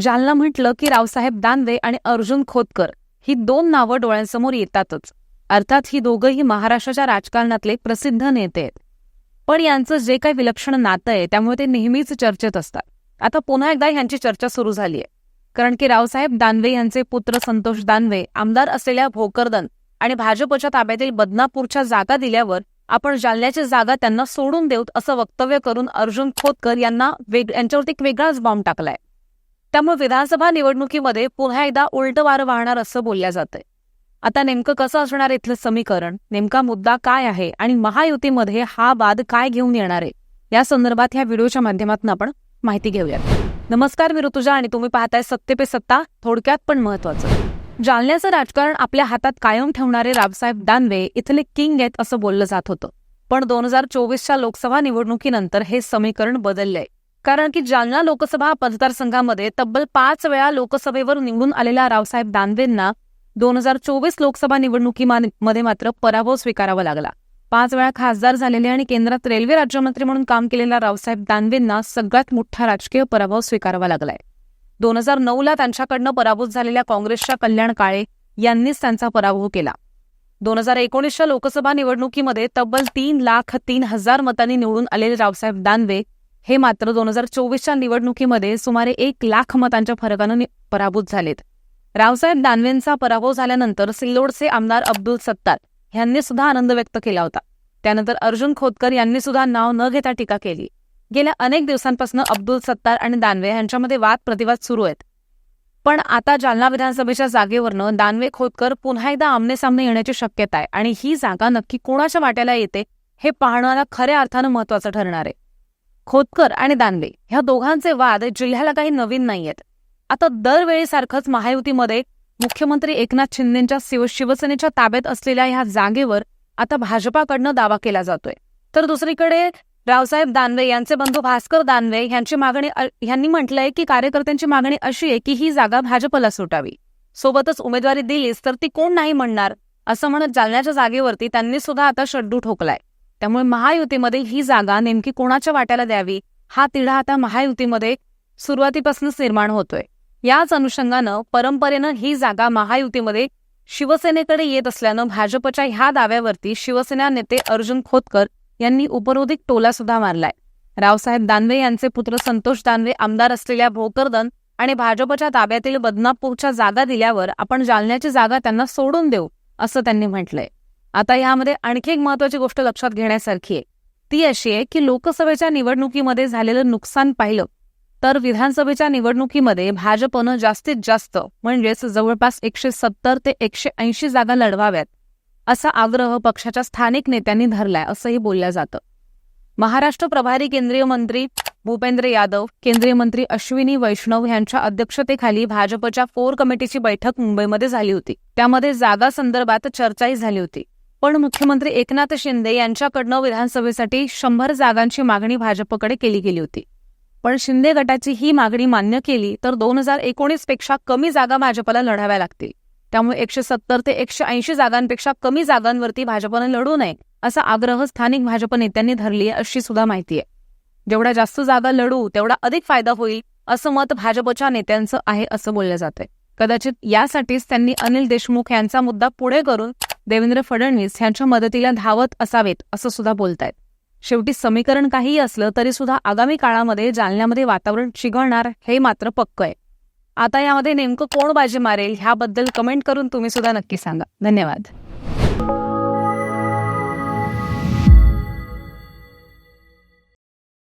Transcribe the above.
जालना म्हटलं की रावसाहेब दानवे आणि अर्जुन खोतकर ही दोन नावं डोळ्यांसमोर येतातच. अर्थात ही दोघंही महाराष्ट्राच्या राजकारणातले प्रसिद्ध नेते आहेत. पण यांचं जे काही विलक्षण नातं आहे त्यामुळे ते नेहमीच चर्चेत असतात. आता पुन्हा एकदा यांची चर्चा सुरू झाली आहे कारण की रावसाहेब दानवे यांचे पुत्र संतोष दानवे आमदार असलेल्या भोकरदन आणि भाजपच्या ताब्यातील बदनापूरच्या जागा दिल्यावर आपण जालन्याची जागा त्यांना सोडून देऊत असं वक्तव्य करून अर्जुन खोतकर यांना वेग यांच्यावरती एक वेगळाच बॉम्ब टाकलाय. त्यामुळे विधानसभा निवडणुकीमध्ये पुन्हा एकदा उलट वारं वाहणार असं बोलल्या जातंय. आता नेमकं कसं असणार इथलं समीकरण? नेमका मुद्दा काय आहे? आणि महायुतीमध्ये हा वाद काय घेऊन येणार आहे? या संदर्भात ह्या व्हिडिओच्या माध्यमातून आपण माहिती घेऊयात. नमस्कार मी ऋतुजा आणि तुम्ही पाहताय सत्ते पे सत्ता थोडक्यात पण महत्वाचं जालन्याचं राजकारण आपल्या हातात कायम ठेवणारे रावसाहेब दानवे इथले किंग आहेत असं बोललं जात होतं. पण दोन हजार चोवीसच्या लोकसभा निवडणुकीनंतर हे समीकरण बदललंय. कारण की जालना लोकसभा मतदारसंघामध्ये तब्बल पाच वेळा लोकसभेवर निवडून आलेल्या रावसाहेब दानवेंना दोन हजार चोवीस लोकसभा निवडणुकीमध्ये मात्र पराभव स्वीकारावा लागला. पाच वेळा खासदार झालेले आणि केंद्रात रेल्वे राज्यमंत्री म्हणून काम केलेल्या रावसाहेब दानवेंना सगळ्यात मोठा राजकीय पराभव स्वीकारावा लागलाय. दोन हजार नऊला त्यांच्याकडनं पराभूत झालेल्या काँग्रेसच्या कल्याण काळे यांनीच त्यांचा पराभव केला. दोन हजार एकोणीसच्या लोकसभा निवडणुकीमध्ये तब्बल तीन लाख तीन हजार मतांनी निवडून आलेले रावसाहेब दानवे हे मात्र दोन हजार चोवीसच्या निवडणुकीमध्ये सुमारे एक लाख मतांच्या फरकानं पराभूत झालेत. रावसाहेब दानवेंचा पराभव झाल्यानंतर सिल्लोडचे आमदार अब्दुल सत्तार यांनी सुद्धा आनंद व्यक्त केला होता. त्यानंतर अर्जुन खोतकर यांनी सुद्धा नाव न घेता टीका केली. गेल्या अनेक दिवसांपासून अब्दुल सत्तार आणि दानवे यांच्यामध्ये वाद प्रतिवाद सुरू आहेत. पण आता जालना विधानसभेच्या जागेवरनं दानवे खोतकर पुन्हा एकदा आमनेसामने येण्याची शक्यता आहे आणि ही जागा नक्की कोणाच्या वाट्याला येते हे पाहणारा खऱ्या अर्थानं महत्वाचं ठरणार आहे. खोतकर आणि दानवे ह्या दोघांचे वाद जिल्ह्याला काही नवीन नाहीयेत. आता दरवेळेसारखंच महायुतीमध्ये मुख्यमंत्री एकनाथ शिंदेच्या शिव शिवसेनेच्या ताब्यात असलेल्या ह्या जागेवर आता भाजपाकडनं दावा केला जातोय. तर दुसरीकडे रावसाहेब दानवे यांचे बंधू भास्कर दानवे यांची मागणी यांनी म्हटलंय की कार्यकर्त्यांची मागणी अशी आहे की ही जागा भाजपला सुटावी. सोबतच उमेदवारी दिलीच तर ती कोण नाही म्हणणार असं म्हणत जालन्याच्या जागेवरती त्यांनी सुद्धा आता शड्डू ठोकलाय. त्यामुळे महायुतीमध्ये ही जागा नेमकी कोणाच्या वाट्याला द्यावी? हा तिढा आता महायुतीमध्ये सुरुवातीपासूनच निर्माण होतोय. याच अनुषंगानं परंपरेनं ही जागा महायुतीमध्ये शिवसेनेकडे येत असल्यानं भाजपच्या ह्या दाव्यावरती शिवसेना नेते अर्जुन खोतकर यांनी उपरोधिक टोला सुद्धा मारलाय. रावसाहेब दानवे यांचे पुत्र संतोष दानवे आमदार असलेल्या भोकरदन आणि भाजपच्या ताब्यातील बदनापूरच्या जागा दिल्यावर आपण जालन्याची जागा त्यांना सोडून देऊ असं त्यांनी म्हटलंय. आता यामध्ये आणखी एक महत्वाची गोष्ट लक्षात घेण्यासारखी आहे. ती अशी आहे की लोकसभेच्या निवडणुकीमध्ये झालेलं नुकसान पाहिलं तर विधानसभेच्या निवडणुकीमध्ये भाजपनं जास्तीत जास्त म्हणजेच जवळपास एकशे सत्तर ते एकशे ऐंशी जागा लढवाव्यात असा आग्रह पक्षाच्या स्थानिक नेत्यांनी धरलाय असंही बोललं जातं. महाराष्ट्र प्रभारी केंद्रीय मंत्री भूपेंद्र यादव केंद्रीय मंत्री अश्विनी वैष्णव यांच्या अध्यक्षतेखाली भाजपच्या कोर कमिटीची बैठक मुंबईमध्ये झाली होती. त्यामध्ये जागा संदर्भात चर्चाही झाली होती. पण मुख्यमंत्री एकनाथ शिंदे यांच्याकडनं विधानसभेसाठी शंभर जागांची मागणी भाजपकडे केली गेली होती. पण शिंदे गटाची ही मागणी मान्य केली तर दोन हजार एकोणीसपेक्षा कमी जागा भाजपला लढाव्या लागतील. त्यामुळे एकशे सत्तर ते एकशे ऐंशी जागांपेक्षा कमी जागांवरती भाजपनं लढू नये असा आग्रह स्थानिक भाजप नेत्यांनी धरली आहे अशी सुद्धा माहिती आहे. जेवढ्या जास्त जागा लढू तेवढा अधिक फायदा होईल असं मत भाजपच्या नेत्यांचं आहे असं बोललं जातंय. कदाचित यासाठीच त्यांनी अनिल देशमुख यांचा मुद्दा पुढे करून देवेंद्र फडणवीस यांच्या मदतीला धावत असावेत असं सुद्धा बोलतायत. शेवटी समीकरण काहीही असलं तरी सुद्धा आगामी काळामध्ये जालन्यामध्ये वातावरण चिघळणार हे मात्र पक्क आहे. आता यामध्ये नेमकं कोण बाजी मारेल ह्याबद्दल कमेंट करून तुम्ही सुद्धा नक्की सांगा. धन्यवाद.